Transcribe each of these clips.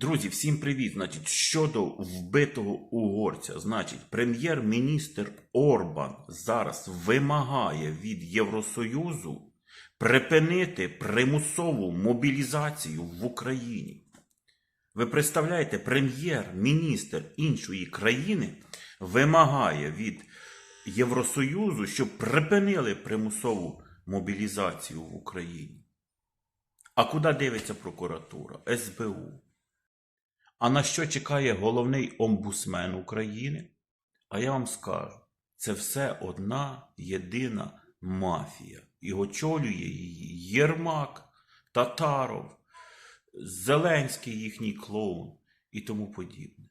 Друзі, всім привіт! Значить, щодо вбитого угорця, значить, прем'єр-міністр Орбан зараз вимагає від Євросоюзу припинити примусову мобілізацію в Україні. Ви представляєте, прем'єр-міністр іншої країни вимагає від Євросоюзу, щоб припинили примусову мобілізацію в Україні. А куди дивиться прокуратура? СБУ. А на що чекає головний омбусмен України? А я вам скажу, це все одна єдина мафія. І очолює її Єрмак, Татаров, Зеленський їхній клоун і тому подібне.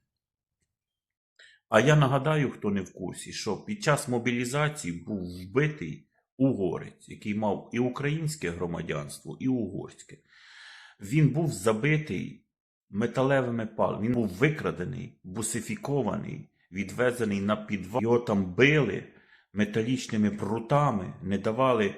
А я нагадаю, хто не в курсі, що під час мобілізації був вбитий угорець, який мав і українське громадянство, і угорське. Він був забитий металевими палами. Він був викрадений, бусифікований, відвезений на підвал. Його там били металічними прутами, не давали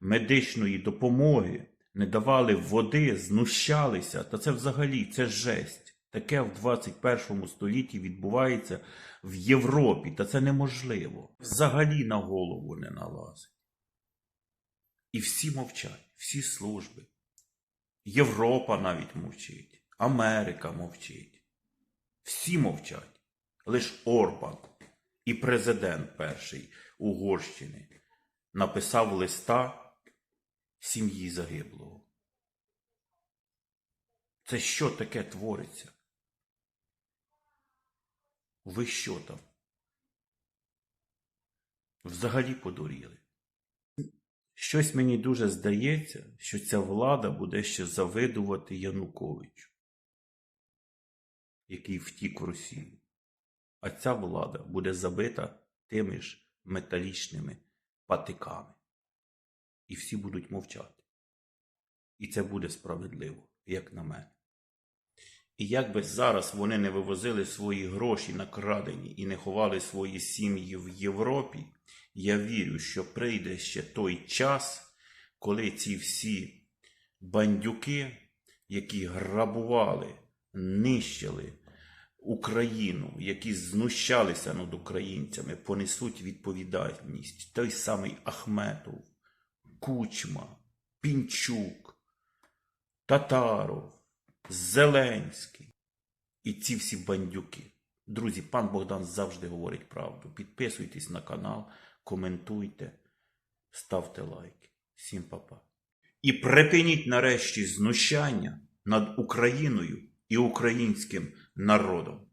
медичної допомоги, не давали води, знущалися. Та це взагалі це жесть. Таке в 21 столітті відбувається в Європі, та це неможливо. Взагалі на голову не налазить. І всі мовчать, всі служби. Європа навіть мовчить, Америка мовчить. Всі мовчать. Лиш Орбан і президент перший Угорщини написав листа сім'ї загиблого. Це що таке твориться? Ви що там? Взагалі подуріли. Щось мені дуже здається, що ця влада буде ще завидувати Януковичу, який втік в Росію. А ця влада буде забита тими ж металічними патиками. І всі будуть мовчати. І це буде справедливо, як на мене. І як би зараз вони не вивозили свої гроші накрадені і не ховали свої сім'ї в Європі, я вірю, що прийде ще той час, коли ці всі бандюки, які грабували, нищили Україну, які знущалися над українцями, понесуть відповідальність. Той самий Ахметов, Кучма, Пінчук, Татаров. Зеленський і ці всі бандюки. Друзі, пан Богдан завжди говорить правду. Підписуйтесь на канал, коментуйте, ставте лайки. Всім па-па. І припиніть нарешті знущання над Україною і українським народом.